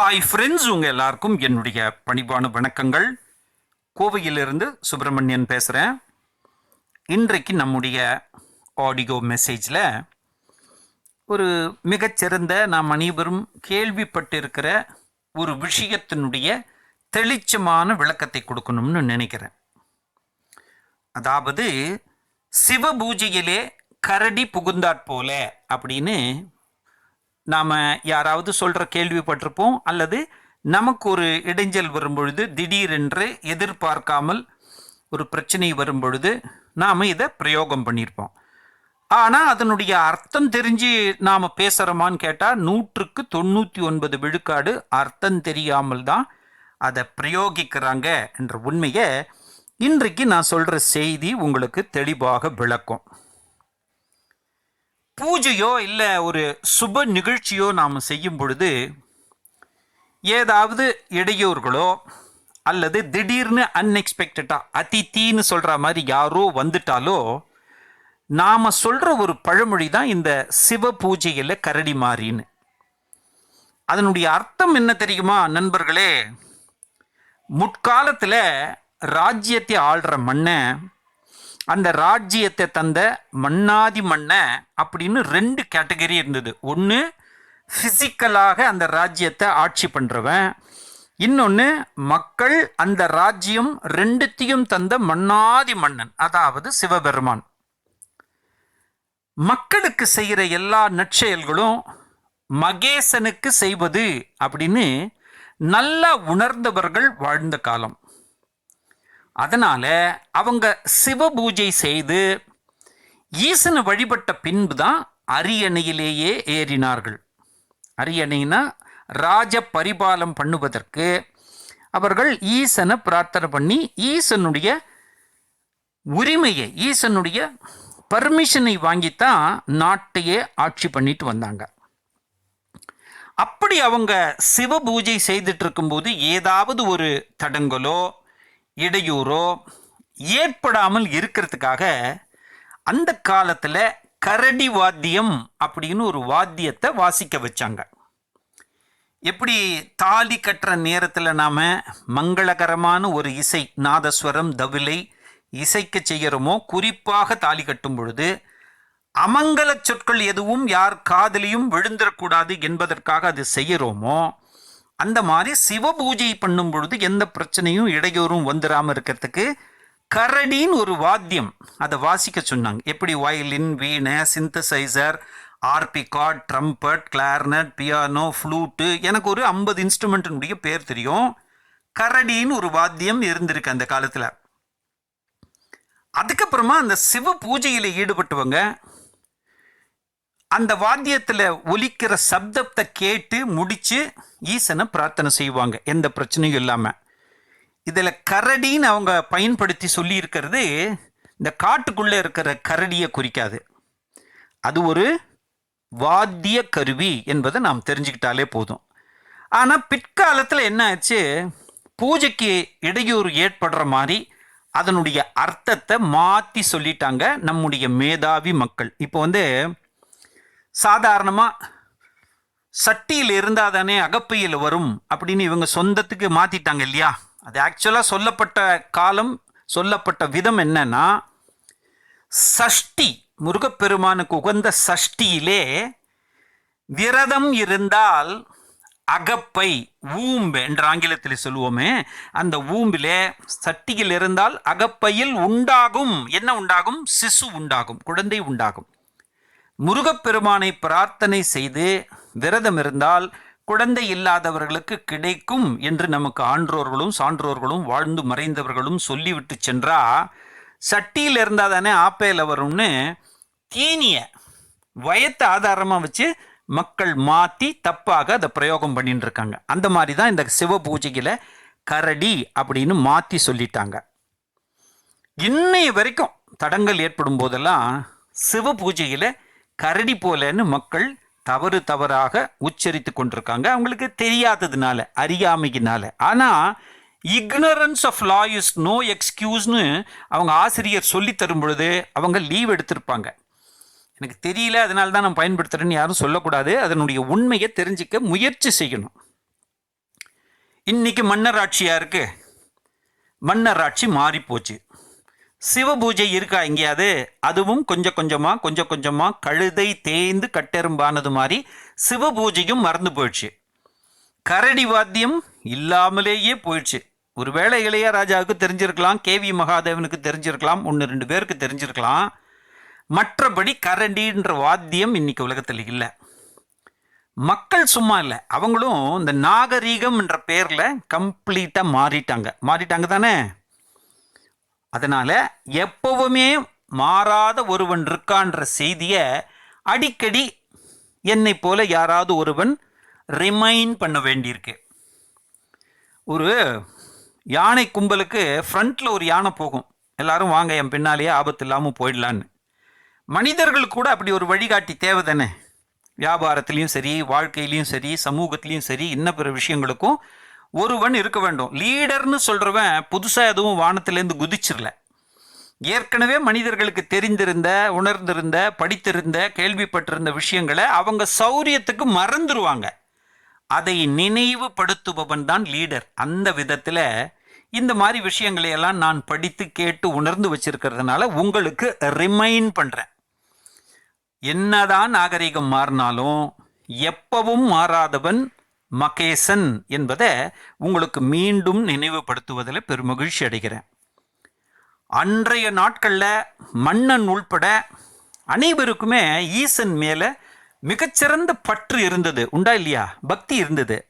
Hi friends உங்கள் எல்லாருக்கும் என்னுடைய பணிவான வணக்கங்கள். கோவையிலிருந்து சுப்பிரமணியன் பேசுகிறேன் இன்றைக்கு நம்முடைய ஆடியோ மெசேஜில் ஒரு மிகச்சிறந்த நாம் அனைவரும் கேள்விப்பட்டிருக்கிற ஒரு விஷயத்தினுடைய தெளிச்சமான விளக்கத்தை கொடுக்கணும்னு நினைக்கிறேன். அதாவது சிவ பூஜையிலே கரடி புகுந்தாற் போல அப்படின்னு நாம் யாராவது சொல்கிற கேள்விப்பட்டிருப்போம் அல்லது நமக்கு ஒரு இடைஞ்சல் வரும்பொழுது திடீரென்று எதிர்பார்க்காமல் ஒரு பிரச்சனை வரும்பொழுது நாம் இதை பிரயோகம் பண்ணியிருப்போம். ஆனால் அதனுடைய அர்த்தம் தெரிஞ்சு நாம் பேசுகிறோமான்னு கேட்டால் நூற்றுக்கு தொண்ணூற்றி ஒன்பது விழுக்காடு அர்த்தம் தெரியாமல் தான் அதை பிரயோகிக்கிறாங்க என்ற உண்மையை இன்றைக்கு நான் சொல்கிற செய்தி உங்களுக்கு தெளிவாக விளக்கும். பூஜையோ இல்லை ஒரு சுப நிகழ்ச்சியோ நாம் செய்யும் பொழுது ஏதாவது இடையூறுகளோ அல்லது திடீர்னு அன்எக்ஸ்பெக்டடாக அதித்தின்னு சொல்கிற மாதிரி யாரோ வந்துட்டாலோ நாம் சொல்கிற ஒரு பழமொழி தான் இந்த சிவ பூஜையில் கரடி மாறின்னு அதனுடைய அர்த்தம் என்ன தெரியுமா நண்பர்களே? முற்காலத்தில் ராஜ்யத்தை ஆள்ற மண்ணை அந்த ராஜ்யத்தை தந்த மன்னாதி மன்ன அப்படின்னு ரெண்டு கேட்டகரி இருந்தது. ஒன்று ஃபிசிக்கலாக அந்த ராஜ்யத்தை ஆட்சி பண்ணுறவன் இன்னொன்று மக்கள் அந்த ராஜ்யம் ரெண்டுத்தையும் தந்த மன்னாதி மன்னன் அதாவது சிவபெருமான். மக்களுக்கு செய்கிற எல்லா நற்செயல்களும் மகேசனுக்கு செய்வது அப்படின்னு நல்லா உணர்ந்தவர்கள் வாழ்ந்த காலம். அதனால் அவங்க சிவ பூஜை செய்து ஈசனை வழிபட்ட பின்பு தான் அரியணையிலேயே ஏறினார்கள். அரியணைனா ராஜ பரிபாலம் பண்ணுவதற்கு அவர்கள் ஈசனை பிரார்த்தனை பண்ணி ஈசனுடைய உரிமையை ஈசனுடைய பர்மிஷனை வாங்கித்தான் நாட்டையே ஆட்சி பண்ணிட்டு வந்தாங்க. அப்படி அவங்க சிவ பூஜை செய்துட்டு இருக்கும்போது ஏதாவது ஒரு தடங்கலோ இடையூறோ ஏற்படாமல் இருக்கிறதுக்காக அந்த காலத்தில் கரடி வாத்தியம் அப்படின்னு ஒரு வாத்தியத்தை வாசிக்க வச்சாங்க. எப்படி தாலி கட்டுற நேரத்தில் நாம் மங்களகரமான ஒரு இசை நாதஸ்வரம் தவிலை இசைக்க செய்கிறோமோ குறிப்பாக தாலி கட்டும் பொழுது அமங்கல சொற்கள் எதுவும் யார் காதலியும் விழுந்துடக்கூடாது என்பதற்காக அது செய்கிறோமோ அந்த மாதிரி சிவ பூஜை பண்ணும் பொழுது எந்த பிரச்சனையும் இடையூறும் வந்துடாமல் இருக்கிறதுக்கு கரடின்னு ஒரு வாத்தியம் அதை வாசிக்க சொன்னாங்க. எப்படி வயலின் வீணை சிந்தசைசர் ஆர்பிகாட் ட்ரம்பட் கிளார்னட் பியானோ ஃப்ளூட்டு எனக்கு ஒரு ஐம்பது இன்ஸ்ட்ருமெண்ட்டினுடைய பேர் தெரியும். கரடின்னு ஒரு வாத்தியம் இருந்திருக்கு அந்த காலத்தில். அதுக்கப்புறமா அந்த சிவ பூஜையில் ஈடுபட்டவங்க அந்த வாத்தியத்தில் ஒலிக்கிற சப்தத்தை கேட்டு முடித்து ஈசனை பிரார்த்தனை செய்வாங்க. எந்த பிரச்சனையும் இல்லாமல் இதில் கரடின்னு அவங்க பயன்படுத்தி சொல்லியிருக்கிறது இந்த காட்டுக்குள்ளே இருக்கிற கரடியை குறிக்காது. அது ஒரு வாத்திய கருவி என்பதை நாம் தெரிஞ்சுக்கிட்டாலே போதும். ஆனால் பிற்காலத்தில் என்ன ஆச்சு? பூஜைக்கு இடையூறு ஏற்படுற மாதிரி அதனுடைய அர்த்தத்தை மாற்றி சொல்லிட்டாங்க நம்முடைய மேதாவி மக்கள். இப்போ வந்து சாதாரணமாக சட்டியில் இருந்தால் தானே அகப்பையில் வரும் அப்படின்னு இவங்க சொந்தத்துக்கு மாற்றிட்டாங்க இல்லையா? அது ஆக்சுவலாக சொல்லப்பட்ட காலம் சொல்லப்பட்ட விதம் என்னன்னா சஷ்டி முருகப்பெருமானுக்கு உகந்த சஷ்டியிலே விரதம் இருந்தால் அகப்பை ஊம்பு என்ற ஆங்கிலத்தில் சொல்லுவோமே அந்த ஊம்பிலே சட்டியில் இருந்தால் அகப்பையில் உண்டாகும். என்ன உண்டாகும்? சிசு உண்டாகும் குழந்தை உண்டாகும். முருகப்பெருமானை பிரார்த்தனை செய்து விரதம் இருந்தால் குழந்தை இல்லாதவர்களுக்கு கிடைக்கும் என்று நமக்கு ஆன்றோர்களும் சான்றோர்களும் வாழ்ந்து மறைந்தவர்களும் சொல்லிவிட்டு சென்றா சட்டியில் இருந்தால் தானே ஆப்பையில் வரும்னு தீனிய வயத்தை ஆதாரமாக வச்சு மக்கள் மாற்றி தப்பாக அதை பிரயோகம் பண்ணிட்டு இருக்காங்க. அந்த மாதிரி தான் இந்த சிவ பூஜையில் கரடி அப்படின்னு மாற்றி சொல்லிட்டாங்க. இன்னைய வரைக்கும் தடங்கள் ஏற்படும் போதெல்லாம் சிவ பூஜையில் கரடி போலன்னு மக்கள் தவறு தவறாக உச்சரித்து கொண்டிருக்காங்க. அவங்களுக்கு தெரியாததுனால அறியாமையினால. ஆனால் ignorance of law is no எக்ஸ்கியூஸ்னு அவங்க ஆசிரியர் சொல்லி தரும் பொழுது அவங்க லீவ் எடுத்திருப்பாங்க. எனக்கு தெரியல அதனால தான் நான் பயன்படுத்துகிறேன்னு யாரும் சொல்லக்கூடாது. அதனுடைய உண்மையை தெரிஞ்சிக்க முயற்சி செய்யணும். இன்னைக்கு ஆட்சியாக இருக்கு? மன்னராட்சி ஆட்சி மாறிப்போச்சு. சிவபூஜை இருக்கா எங்கேயாவது அதுவும் கொஞ்சம் கொஞ்சமாக கொஞ்சம் கொஞ்சமாக கழுதை தேய்ந்து கட்டெரும்பானது மாதிரி சிவபூஜையும் மறந்து போயிடுச்சு. கரடி வாத்தியம் இல்லாமலேயே போயிடுச்சு. ஒருவேளை இளையராஜாவுக்கு தெரிஞ்சிருக்கலாம் கேவி மகாதேவனுக்கு தெரிஞ்சிருக்கலாம் ஒன்று ரெண்டு பேருக்கு தெரிஞ்சிருக்கலாம். மற்றபடி கரடின்ற வாத்தியம் இன்னைக்கு உலகத்தில் இல்லை. மக்கள் சும்மா இல்லை. அவங்களும் இந்த நாகரீகம் என்ற பேரில் கம்ப்ளீட்டாக மாறிட்டாங்க. மாறிட்டாங்க தானே? அதனால் எப்பவுமே மாறாத ஒருவன் இருக்கான்ற செய்தியை அடிக்கடி என்னை போல யாராவது ஒருவன் ரிமைண்ட் பண்ண வேண்டியிருக்கு. ஒரு யானை கும்பலுக்கு ஃப்ரண்ட்டில் ஒரு யானை போகும். எல்லாரும் வாங்க என் பின்னாலேயே ஆபத்து இல்லாமல் போயிடலான்னு. மனிதர்கள் கூட அப்படி ஒரு வழிகாட்டி தேவை தானே. வியாபாரத்துலேயும் சரி வாழ்க்கையிலையும் சரி சமூகத்துலேயும் சரி இன்ன பிற விஷயங்களுக்கும் ஒருவன் இருக்க வேண்டும். லீடர்னு சொல்கிறவன் புதுசாக எதுவும் வானத்திலேருந்து குதிச்சிடல ஏற்கனவே மனிதர்களுக்கு தெரிந்திருந்த உணர்ந்திருந்த படித்திருந்த கேள்விப்பட்டிருந்த விஷயங்களை அவங்க சௌரியத்துக்கு மறந்துடுவாங்க அதை நினைவுபடுத்துபவன் தான் லீடர். அந்த விதத்தில் இந்த மாதிரி விஷயங்களை எல்லாம் நான் படித்து கேட்டு உணர்ந்து வச்சிருக்கிறதுனால உங்களுக்கு ரிமைண்ட் பண்ணுறேன் என்னதான் நாகரிகம் மாறினாலும் எப்பவும் மாறாதவன் மகேசன் என்பதை உங்களுக்கு மீண்டும் நினைவுபடுத்துவதில் பெருமகிழ்ச்சி அடைகிறேன். அன்றைய நாட்களில் மன்னன் உள்பட அனைவருக்குமே ஈசன் மேலே மிகச்சிறந்த பற்று இருந்தது. உண்டா இல்லையா? பக்தி இருந்தது.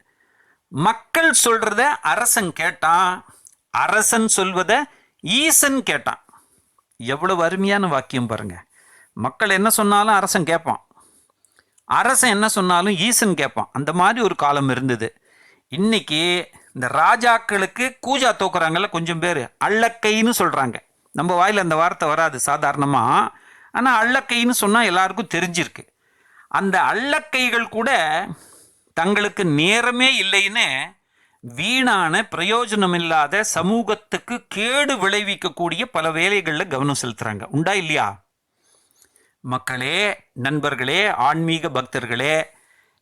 மக்கள் சொல்கிறத அரசன் கேட்டான். அரசன் சொல்வத ஈசன் கேட்டான். எவ்வளவு அருமையான வாக்கியம் பாருங்க. மக்கள் என்ன சொன்னாலும் அரசன் கேட்பான். அரசன் என்ன சொன்னாலும் ஈசன் கேட்பான். அந்த மாதிரி ஒரு காலம் இருந்தது. இன்னைக்கு இந்த ராஜாக்களுக்கு கூஜா தூக்குறாங்கல்ல கொஞ்சம் பேர். அள்ளக்கைன்னு சொல்கிறாங்க நம்ம வாயில் அந்த வார்த்தை வராது சாதாரணமாக ஆனால் அள்ளக்கைன்னு சொன்னால் எல்லாருக்கும் தெரிஞ்சிருக்கு. அந்த அள்ளக்கைகள் கூட தங்களுக்கு நேரமே இல்லைன்னு வீணான பிரயோஜனம் இல்லாத சமூகத்துக்கு கேடு விளைவிக்கக்கூடிய பல வேலைகளில் கவனம் செலுத்துகிறாங்க உண்டா இல்லையா? மக்களே நண்பர்களே ஆன்மீக பக்தர்களே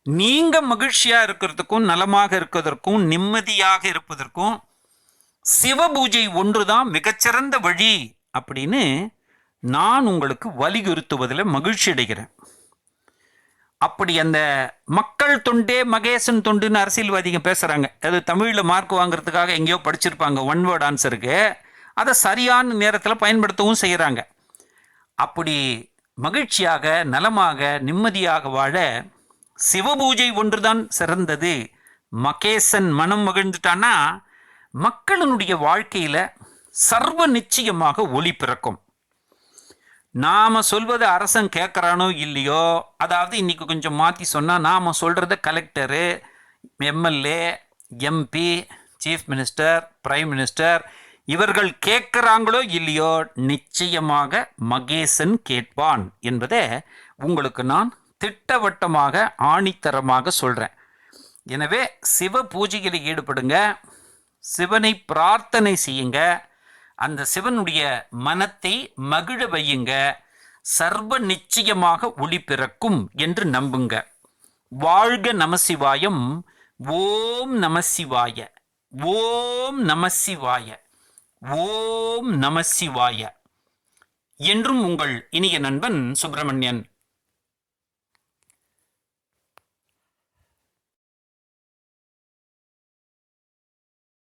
நீங்க மகிழ்ச்சியா இருக்கிறதுக்கும் நலமாக இருக்கிறதற்கும் நிம்மதியாக இருப்பதற்கும் சிவ பூஜை ஒன்றுதான் மிகச்சிறந்த வழி அப்படின்னு நான் உங்களுக்கு வலியுறுத்துவதில் மகிழ்ச்சி அடைகிறேன். அப்படி அந்த மக்கள் தொண்டே மகேசன் தொண்டுன்னு அரசியல்வாதிங்க பேசுகிறாங்க அது தமிழில் மார்க் வாங்குறதுக்காக எங்கேயோ படிச்சிருப்பாங்க. ஒன் வேர்ட் ஆன்சருக்கு அதை சரியான நேரத்தில் பயன்படுத்தவும் செய்கிறாங்க அப்படி மகிழ்ச்சியாக நலமாக நிம்மதியாக வாழ சிவபூஜை ஒன்றுதான் சிறந்தது. மகேசன் மனம் மகிழ்ந்துட்டான்னா மக்களினுடைய வாழ்க்கையில் சர்வ நிச்சயமாக ஒளி பிறக்கும். நாம் சொல்வது அரசன் கேட்குறானோ இல்லையோ அதாவது இன்றைக்கி கொஞ்சம் மாற்றி சொன்னால் நாம் சொல்கிறத collector MLA MP chief minister prime minister இவர்கள் கேட்குறாங்களோ இல்லையோ நிச்சயமாக மகேசன் கேட்பான் என்பதை உங்களுக்கு நான் திட்டவட்டமாக ஆணித்தரமாக சொல்கிறேன் எனவே சிவ பூஜையில் ஈடுபடுங்க. சிவனை பிரார்த்தனை செய்யுங்க. அந்த சிவனுடைய மனத்தை மகிழ வையுங்க. சர்வ நிச்சயமாக ஒளி பிறக்கும் என்று நம்புங்க. வாழ்க நமசிவாயம் ஓம் நமசிவாய ஓம் நமசிவாய ஓம் நமசிவாய என்றும் உங்கள் இனிய நண்பன் சுப்பிரமணியன்